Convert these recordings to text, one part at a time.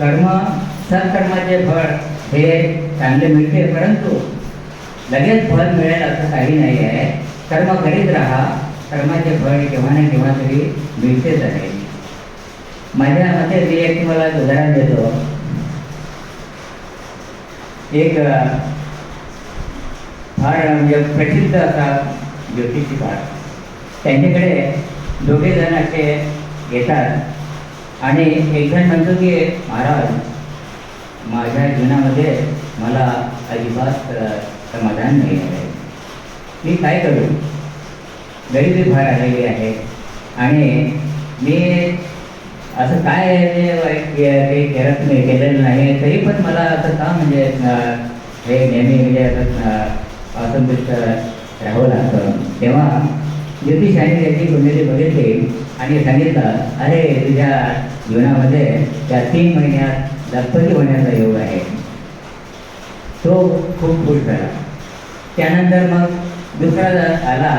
कर्म सत्कर्माचे फळ हे चांगले मिळते परंतु लगेच फळ मिळेल असं काही नाही आहे कर्म करीत राहा कर्माचे फळ केव्हा ना केव्हा तरी मिळतेच आहे. माझ्या मते मी एक तुम्हाला उदाहरण देतो. एक फार म्हणजे प्रसिद्ध असा ज्योतिषीकार त्यांच्याकडे दोघे जण असे येतात. आणि एक जण म्हणतो की महाराज माझ्या जीवनामध्ये मला अजिबात समाधान नाही आहे. मी काय करू? गरिबी फार आलेली आहे. आणि मी असं काय वाईट काही करत नाही केलेलं नाही तरी पण मला असं का म्हणजे हे नेहमी म्हणजे असं असंतुष्ट राहावं लागतं? तेव्हा ज्योतिषाने त्याची कुंडली बघितली. आणि सांगितलं अरे तुझ्या जीवनामध्ये त्या तीन महिन्यात लखपती होण्याचा योग आहे. तो खूप खुश झाला. त्यानंतर मग दुसरा आला.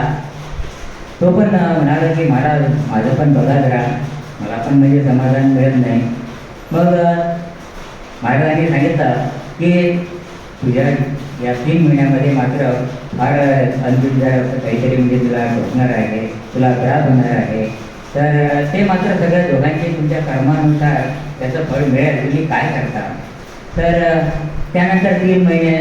तो पण म्हणाला की मला माझं पण बघा जरा. मला पण म्हणजे समाधान मिळत नाही. मग महाराजांनी सांगितलं की तुझ्या या तीन महिन्यामध्ये मात्र फार अनबुद्धार काहीतरी म्हणजे तुला टोचणार आहे तुला त्रास होणार आहे. तर ते मात्र सगळ्या दोघांचे तुमच्या कर्मानुसार त्याचं फळ मिळेल तुम्ही काय करता? तर त्यानंतर तीन महिने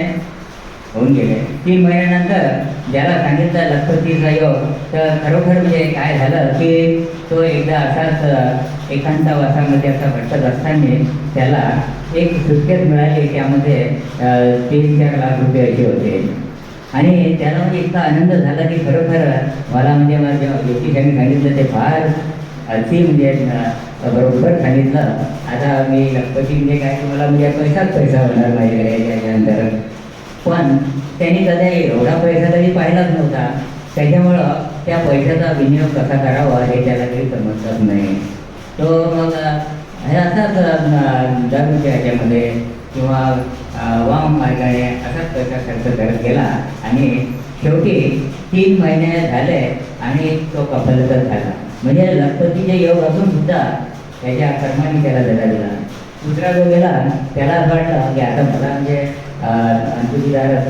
होऊन गेले. तीन महिन्यानंतर ज्याला सांगितलं लखपतीचा योग तर खरोखर म्हणजे काय झालं की तो एकदा असाच एकांता वासामध्ये असा भटकत असताना त्याला एक सुटकेत मिळाली त्यामध्ये तीन चार लाख रुपये असे होते. आणि त्याला म्हणजे इतका आनंद झाला की खरोखर मला म्हणजे मला जेव्हा ज्योतिषांनी सांगितलं ते फार अर्थी म्हणजे बरोबर सांगितलं. आता मी गणपती म्हणजे काय की मला म्हणजे पैसाच पैसा होणार माझ्या याच्यानंतर पण त्यांनी कदा एवढा पैसा तरी पाहिलाच नव्हता. त्याच्यामुळं त्या पैशाचा विनियोग कसा करावा हे त्याला काही समजतच नाही. तो मग हे असाच अ, दारूच्या ह्याच्यामध्ये किंवा वाम मार्गाने असाच पैसा खर्च करत गेला आणि शेवटी तीन महिने झाले आणि तो कफलतच झाला. म्हणजे लखपतीचे योग असून सुद्धा त्याच्या कर्माने त्याला धडा दिला. दुसरा जो गेला त्याला असं वाटलं की आता मला म्हणजे अंतुजीदार असं